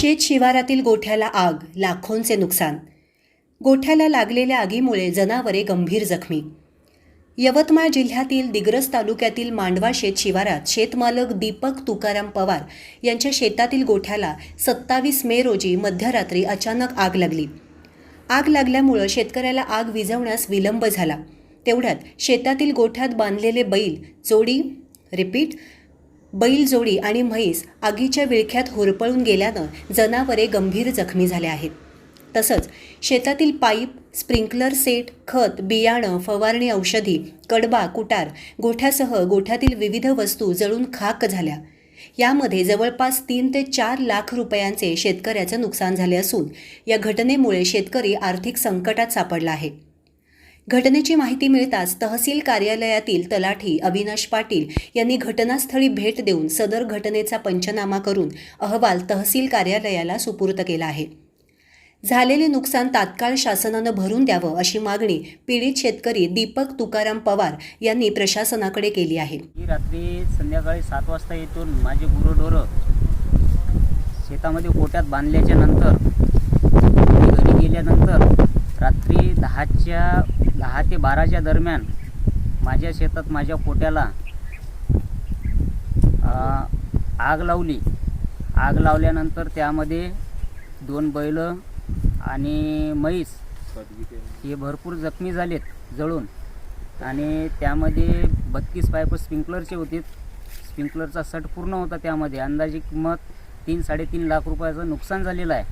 शेत शिवारातील गोठ्याला आग लाखोंचे नुकसान. गोठ्याला लागलेल्या आगीमुळे जनावरे गंभीर जखमी. यवतमाळ जिल्ह्यातील दिग्रस तालुक्यातील मांडवा शेत शिवारात शेतमालक दीपक तुकाराम पवार यांच्या शेतातील गोठ्याला सत्तावीस मे रोजी मध्यरात्री अचानक आग लागली. आग लागल्यामुळं शेतकऱ्याला आग विझवण्यास विलंब झाला. तेवढ्यात शेतातील गोठ्यात बांधलेले बैल जोडी रिपीट बैलजोडी आणि म्हैस आगीच्या विळख्यात होरपळून गेल्यानं जनावरे गंभीर जखमी झाले आहेत. तसंच शेतातील पाईप स्प्रिंकलर सेट खत बियाणं फवारणी औषधी कडबा कुटार गोठ्यासह गोठ्यातील विविध वस्तू जळून खाक झाल्या. यामध्ये जवळपास तीन ते चार लाख रुपयांचे शेतकऱ्याचं नुकसान झाले असून या घटनेमुळे शेतकरी आर्थिक संकटात सापडला आहे. घटनेची माहिती मिळताच तहसील कार्यालयातील तलाठी अविनाश पाटील यांनी घटनास्थळी भेट देऊन सदर घटनेचा पंचनामा करून अहवाल तहसील कार्यालयाला सुपूर्द केला आहे. झालेले नुकसान तात्काळ शासनानं भरून द्यावं अशी मागणी पीडित शेतकरी दीपक तुकाराम पवार यांनी प्रशासनाकडे केली आहे. मी रात्री संध्याकाळी सात वाजता येथून माझे गुरंढोरं शेतामध्ये कोट्यात बांधल्याच्या नंतर घरी गेल्यानंतर रात्री दहाच्या दहा ते बाराच्या दरम्यान माझ्या शेतात माझ्या पोट्याला आग लावली. आग लावल्यानंतर त्यामध्ये दोन बैल आणि म्हैस हे भरपूर जखमी झालेत जळून. आणि त्यामध्ये बत्तीस पायप स्प्रिंकलरचे होते. स्प्रिंकलरचा सट पूर्ण होता त्यामध्ये. अंदाजे किंमत तीन साडेतीन लाख रुपयाचं नुकसान झालेलं आहे.